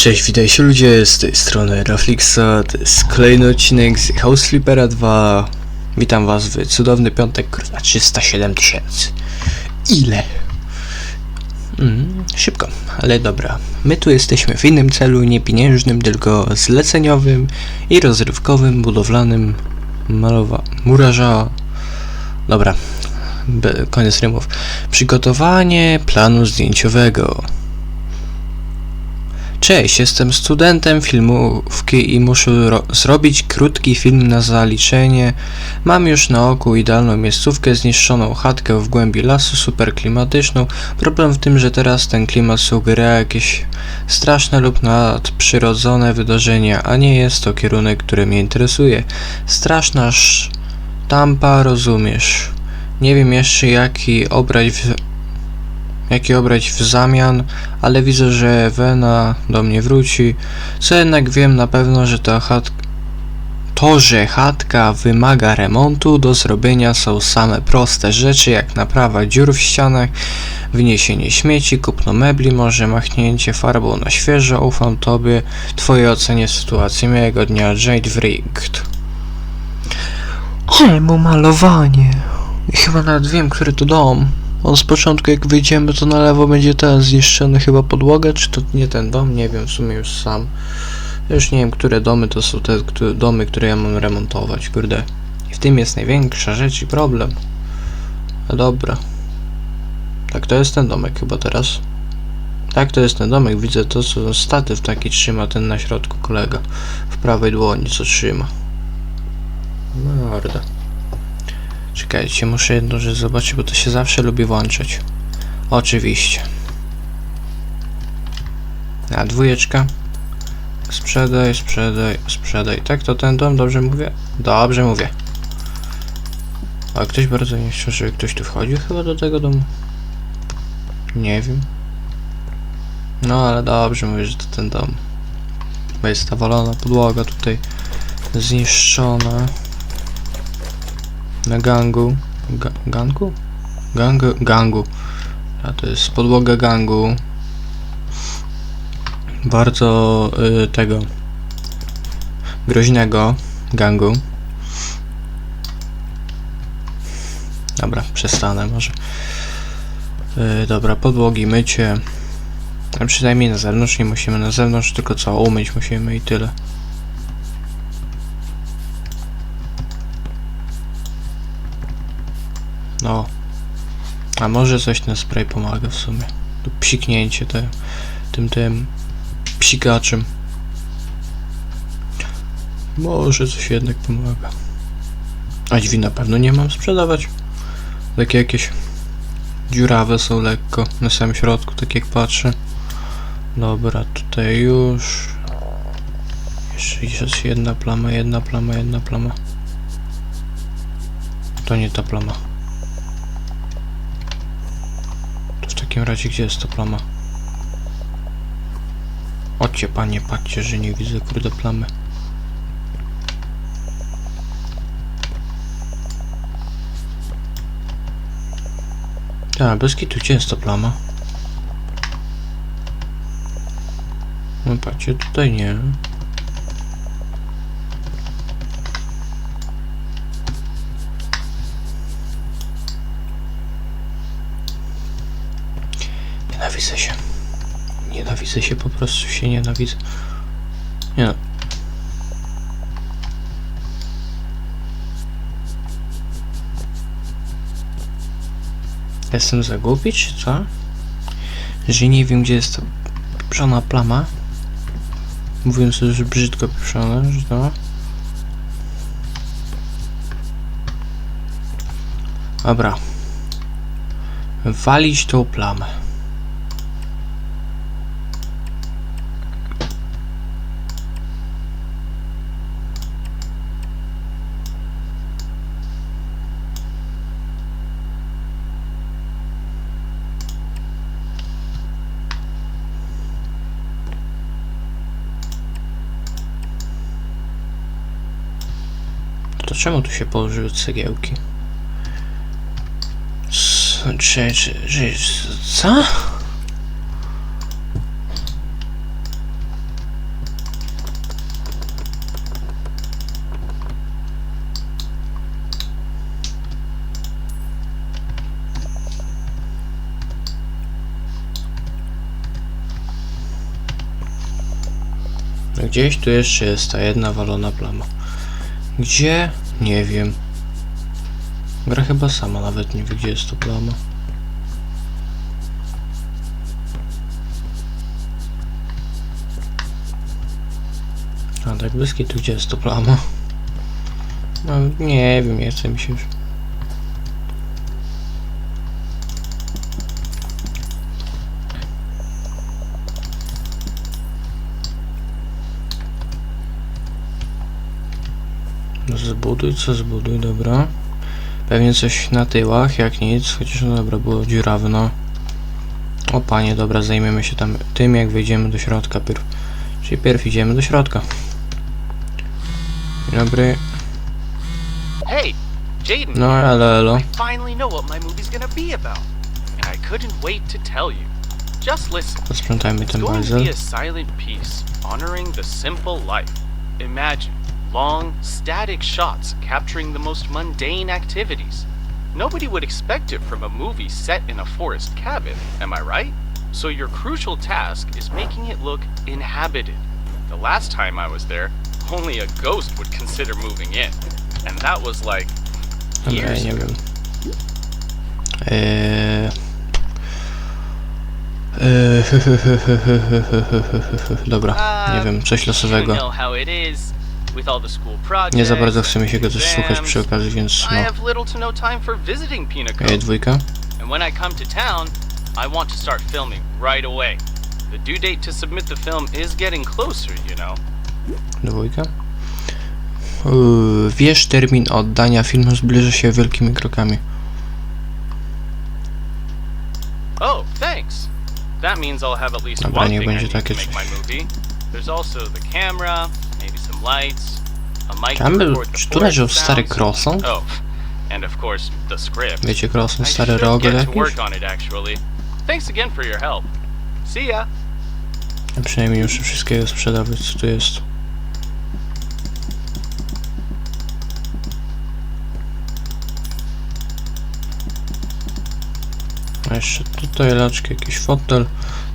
Cześć, witajcie ludzie, z tej strony Raflixa, to jest kolejny odcinek z House Sleepera 2. Witam was w cudowny piątek, kurwa, 307 tysięcy. Ile? Mm, szybko, ale dobra. My tu jesteśmy w innym celu, nie pieniężnym, tylko zleceniowym i rozrywkowym, budowlanym, malowa... murarza... Dobra, koniec rymów. Przygotowanie planu zdjęciowego. Cześć, jestem studentem filmówki i muszę ro- zrobić krótki film na zaliczenie. Mam już na oku idealną miejscówkę, zniszczoną chatkę w głębi lasu, super klimatyczną. Problem w tym, że teraz ten klimat sugeruje jakieś straszne lub nadprzyrodzone wydarzenia, a nie jest to kierunek, który mnie interesuje. Straszna sztampa, rozumiesz. Nie wiem jeszcze jaki obrać w, jaki obrać w zamian, ale widzę, że Wena do mnie wróci. Co jednak wiem na pewno, że ta chatka to, że chatka wymaga remontu, do zrobienia są same proste rzeczy, jak naprawa dziur w ścianach, wyniesienie śmieci, kupno mebli, może machnięcie farbą na świeżo. Ufam tobie, twojej ocenie sytuacji. Miłego dnia, Jade Wright. Czemu malowanie? Chyba nawet wiem, który to dom. On z początku jak wyjdziemy to na lewo będzie ten zniszczony chyba podłoga, czy to nie ten dom? Nie wiem, w sumie już sam. Już nie wiem, które domy to są te które, domy, które ja mam remontować, kurde. I w tym jest największa rzecz i problem. No dobra. Tak, to jest ten domek chyba teraz. Tak, to jest ten domek. Widzę to, co statyw taki trzyma ten na środku kolega. W prawej dłoni, co trzyma. Morda. Czekajcie, muszę jedną rzecz zobaczyć, bo to się zawsze lubi włączać. Oczywiście. A dwójeczka. Sprzedaj, sprzedaj, sprzedaj. Tak, to ten dom, dobrze mówię? Dobrze mówię. A ktoś bardzo nie chciał, żeby ktoś tu wchodził chyba do tego domu. Nie wiem. No ale dobrze mówię, że to ten dom. Bo jest ta walona podłoga tutaj zniszczona. Na gangu. Ga gangu? Gangu? Gangu. A to jest podłoga gangu. Bardzo y, tego groźnego gangu. Dobra, przestanę może. Y, dobra, podłogi mycie. A przynajmniej na zewnątrz nie musimy na zewnątrz, tylko co umyć musimy i tyle. No. A może coś ten spray pomaga w sumie. Tu psiknięcie te, tym tym psikaczem. Może coś jednak pomaga. A drzwi na pewno nie mam sprzedawać. Takie jakieś dziurawe są lekko na samym środku, tak jak patrzę. Dobra, tutaj już. Jeszcze jest jedna plama, jedna plama, jedna plama. To nie ta plama. To w takim razie gdzie jest ta plama? Ocie panie, patrzcie, że nie widzę kurde plamy. Tak, bez kitu, gdzie jest ta plama? No patrzcie, tutaj nie. Nienawidzę się. Nienawidzę się, po prostu się nienawidzę. Nie. Jestem za co? Że nie wiem, gdzie jest ta pieprzona plama. Mówiąc, że brzydko pieprzone, że to... Dobra. Walić tą plamę. Czemu tu się położyły cegiełki? Czy, czy, czy, co? Gdzieś tu jeszcze jest ta jedna walona plama. Gdzie nie wiem. Gra chyba sama nawet nie wie, gdzie jest to plama. A tak bliskie tu gdzie jest to plama? No nie wiem, nie chce mi się już. Zbuduj, co zbuduj, dobra. Pewnie coś na tyłach, jak nic, chociaż no dobra, było dziurawe, no. O panie, dobra, zajmiemy się tam tym, jak wejdziemy do środka pierw. Czyli pierw idziemy do środka. Dzień dobry. Hey, Jaden. No, elo, elo. I finally know what my movie's gonna be about. And I couldn't wait to tell you. Just listen. Posprzątajmy It's ten going to be a silent piece honoring the simple life. Imagine long, static shots capturing the most mundane activities. Nobody would expect it from a movie set in a forest cabin, am I right? So your crucial task is making it look inhabited. The last time I was there, only a ghost would consider moving in. And that was like years ago. Eee... Eee... Dobra, nie Um, wiem, coś losowego. Nie za bardzo chce mi się go też słuchać przy okazji, więc no. Ej, dwójka? And when I come to town, I want to start filming right away. The due date to submit the film is getting closer, you know. Dwójka? Yy, wiesz, termin oddania filmu zbliża się wielkimi krokami. Oh, thanks. That means I'll have at least Dobra, one thing I need to make my movie. There's also the camera, maybe some lights, a mic to Campbell, record the czy tu leżał stary sounds. croissant? Oh, and of course the script. Wiecie, croissant, I stary should roger get to jakiś? work on it actually. Thanks again for your help. See ya. Ja przynajmniej muszę wszystkiego sprzedawać, co tu jest. A jeszcze tutaj laczki, jakiś fotel.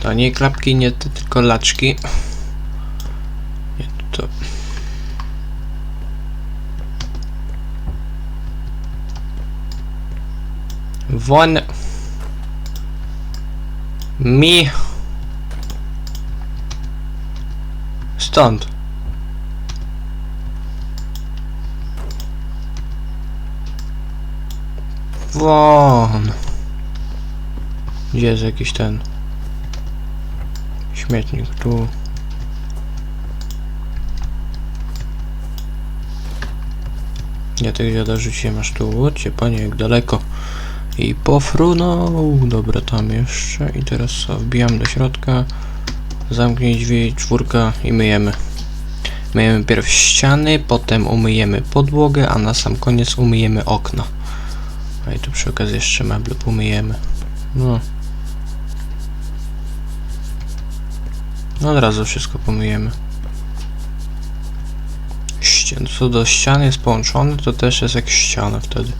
To nie klapki, nie te, tylko laczki. Nie, to... Won... Mi... Stąd. Won. Gdzie jest jakiś ten śmietnik? Tu. Ja tych dziada rzuciłem aż tu. Łocie, panie, jak daleko. I pofrunął. Dobra, tam jeszcze. I teraz? Wbijam do środka. Zamknij drzwi, czwórka i myjemy. Myjemy pierw ściany, potem umyjemy podłogę, a na sam koniec umyjemy okna. A i tu przy okazji jeszcze meble pomyjemy. No. No od razu wszystko pomyjemy. Ścian, co do ścian jest połączone, to też jest jak ściana wtedy.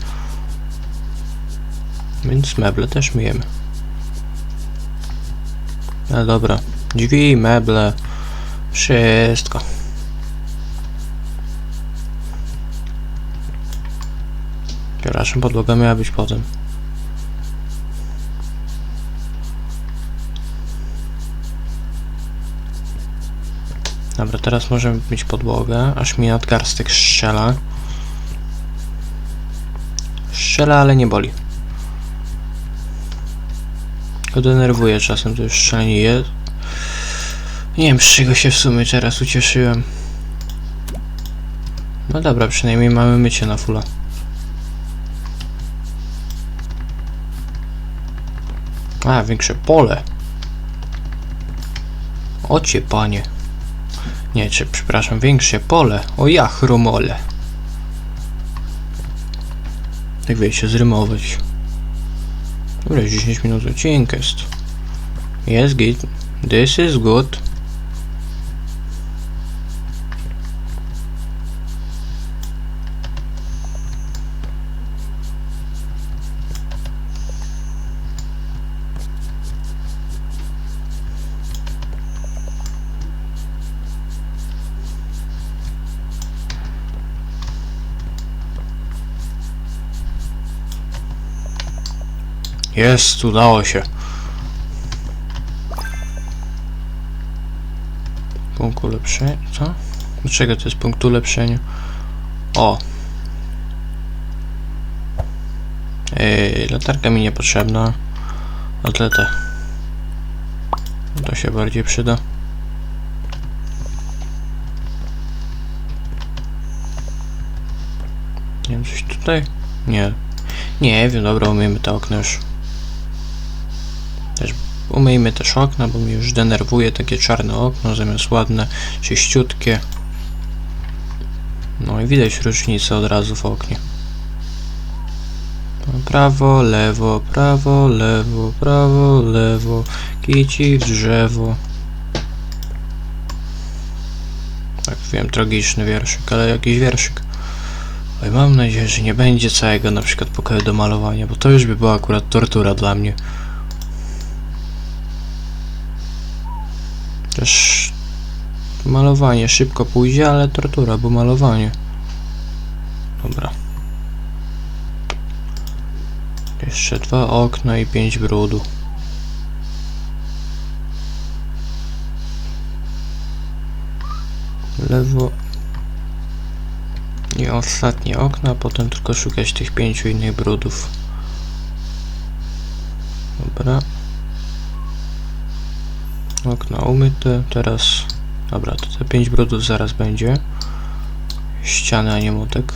Więc meble też myjemy. No dobra. Drzwi, meble, wszystko. Przepraszam, podłoga miała być potem. Dobra, teraz możemy mieć podłogę, aż mi nadgarstek strzela. Strzela, ale nie boli. Tylko denerwuje czasem, to już strzelanie jest. Nie wiem, z czego się w sumie teraz ucieszyłem. No dobra, przynajmniej mamy mycie na fulla. A, większe pole. Ocie, panie. Nie, czy, przepraszam, większe pole. O ja, chromole. Jak wiecie, zrymować. Dobra, 10 minut odcinka jest. Jest git. This is good. Jest, udało się. Punkt ulepszenia. Co? Dlaczego to jest punkt ulepszenia? O! Ej, latarka mi niepotrzebna. Atleta. To się bardziej przyda. Nie wiem, coś tutaj? Nie. Nie wiem, dobra, umyjmy te okna już. Umyjmy też okna, bo mnie już denerwuje takie czarne okno, zamiast ładne, czyściutkie. No i widać różnicę od razu w oknie. Prawo, lewo, prawo, lewo, prawo, lewo, kici w drzewo. Tak, wiem, tragiczny wierszyk, ale jakiś wierszyk. Oj, mam nadzieję, że nie będzie całego na przykład pokoju do malowania, bo to już by była akurat tortura dla mnie. Też malowanie szybko pójdzie, ale tortura, bo malowanie. Dobra. Jeszcze dwa okna i pięć brudu. Lewo. I ostatnie okna, potem tylko szukać tych pięciu innych brudów. Dobra. Okna umyte, teraz... Dobra, to te pięć brudów zaraz będzie. Ściany, a nie młotek.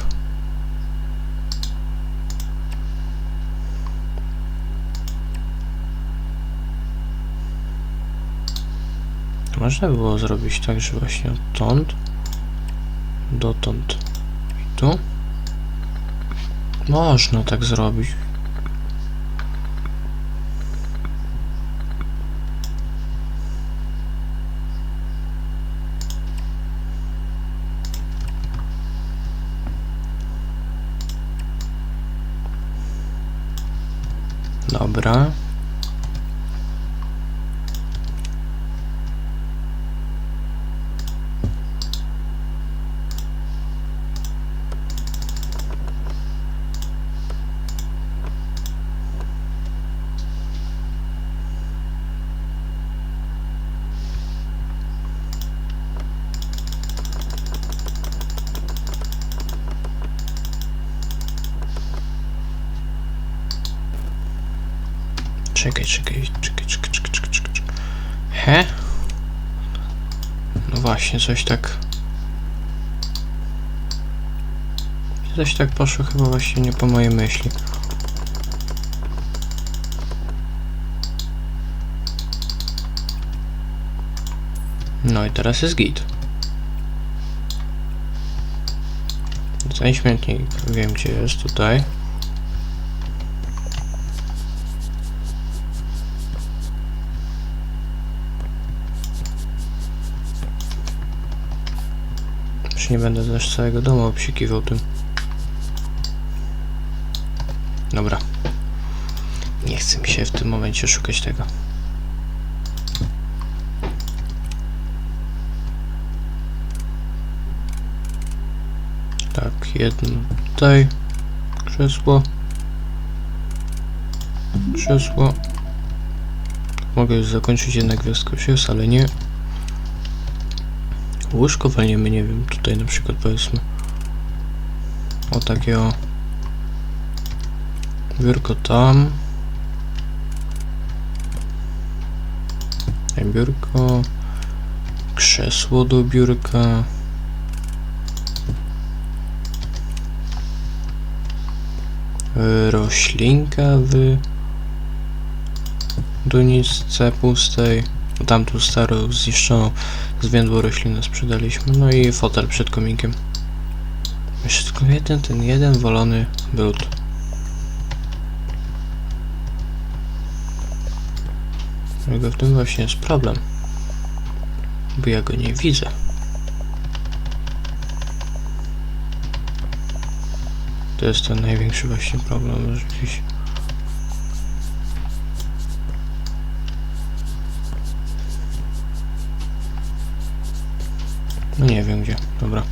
Można by było zrobić tak, że właśnie odtąd dotąd i tu. Można tak zrobić. Dobra. He? No właśnie, coś tak... Coś tak poszło chyba właśnie nie po mojej myśli. No i teraz jest git. Ten śmietnik wiem gdzie jest tutaj. Nie będę też całego domu obsikiwał tym. Dobra. Nie chce mi się w tym momencie szukać tego. Tak, jedno tutaj. Krzesło. Krzesło. Mogę już zakończyć jednak się, ale nie. Łóżko walniemy, nie wiem, tutaj na przykład powiedzmy o takie o biurko tam. Biurko krzesło do biurka. Roślinka w donisce pustej tamtą starą zniszczoną zwiędłą roślinę sprzedaliśmy, no i fotel przed kominkiem. Jeszcze tylko jeden, ten jeden wolony brud. Tylko w tym właśnie jest problem. Bo ja go nie widzę. To jest ten największy właśnie problem, że gdzieś... nie wiem gdzie, dobra.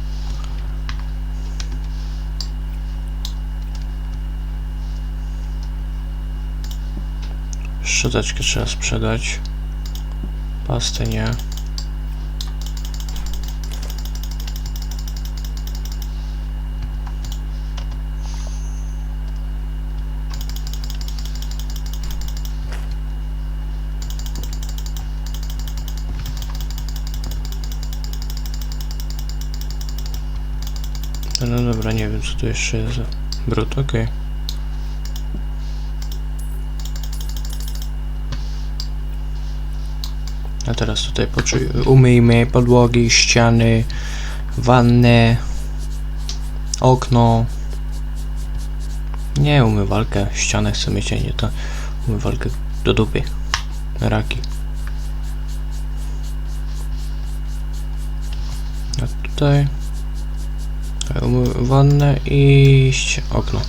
Szczoteczkę trzeba sprzedać. Pastę nie. No, no dobra, nie wiem co tu jeszcze jest za brud, okej. A teraz tutaj umyjmy podłogi, ściany, wannę, okno. Nie umywalkę, ścianę chcę mieć, a nie to umywalkę do dupy. Raki. A tutaj wannę i ści- okno.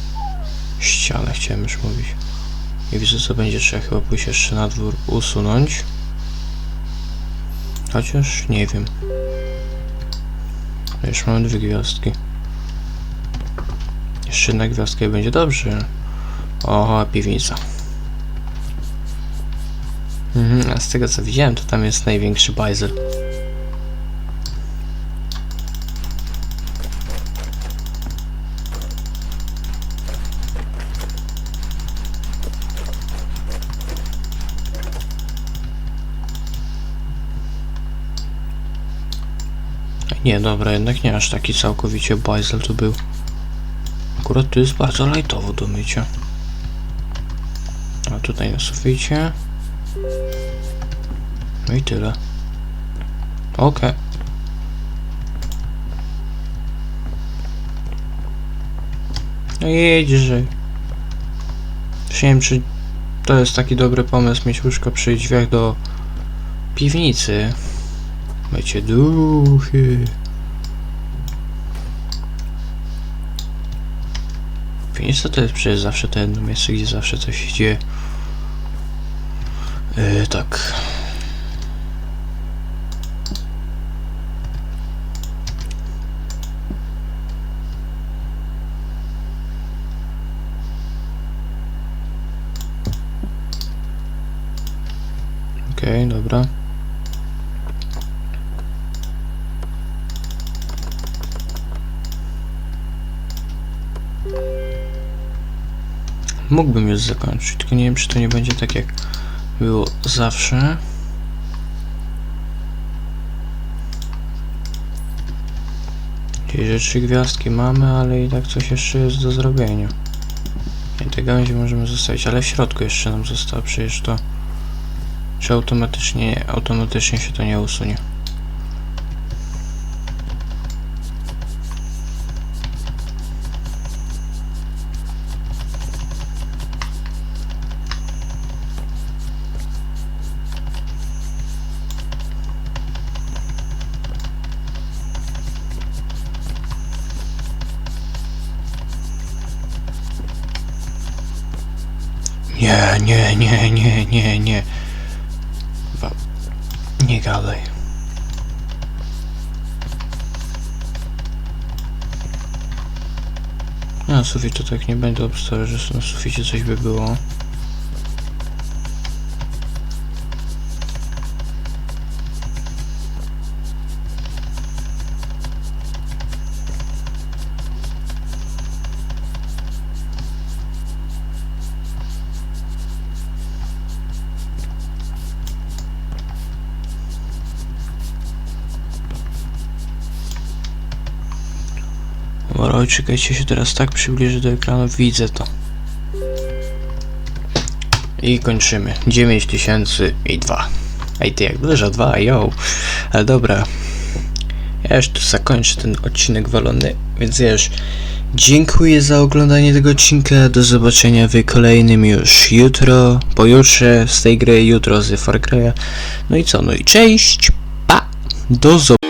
Ścianę chciałem już mówić. I widzę co będzie trzeba chyba pójść jeszcze na dwór usunąć. Chociaż nie wiem. Już mamy dwie gwiazdki. Jeszcze jedna gwiazdka i będzie dobrze. Oho, piwnica. Mhm, a z tego co widziałem, to tam jest największy bajzel. Nie, dobra, jednak nie aż taki całkowicie bajzel tu był. Akurat tu jest bardzo lajtowo do mycia. A tutaj na suficie. No i tyle. Okej. No jedźże. Nie wiem, czy to jest taki dobry pomysł mieć łóżko przy drzwiach do piwnicy. Mycie duchy. Piwnica to jest przecież zawsze to jedno miejsce, gdzie zawsze coś się dzieje. Yy, tak. Okej, dobra. Mógłbym już zakończyć, tylko nie wiem, czy to nie będzie tak jak było zawsze. Czyli, trzy gwiazdki mamy, ale i tak coś jeszcze jest do zrobienia. I te gałęzie możemy zostawić, ale w środku jeszcze nam zostało przecież to. Czy automatycznie, automatycznie się to nie usunie? Nie, nie, nie, nie, nie, gadaj. Na sufit to tak nie będę obstawiał, że na suficie coś by było. Oj, czekajcie się teraz tak przybliży do ekranu, widzę to. I kończymy. 9002. Ej, ty jak dużo? Dwa, yo. Ale dobra. Ja już tu zakończę ten odcinek walony, więc ja już dziękuję za oglądanie tego odcinka. Do zobaczenia w kolejnym już jutro, pojutrze z tej gry, jutro z Far Cry'a. No i co? No i cześć, pa! Do zobaczenia.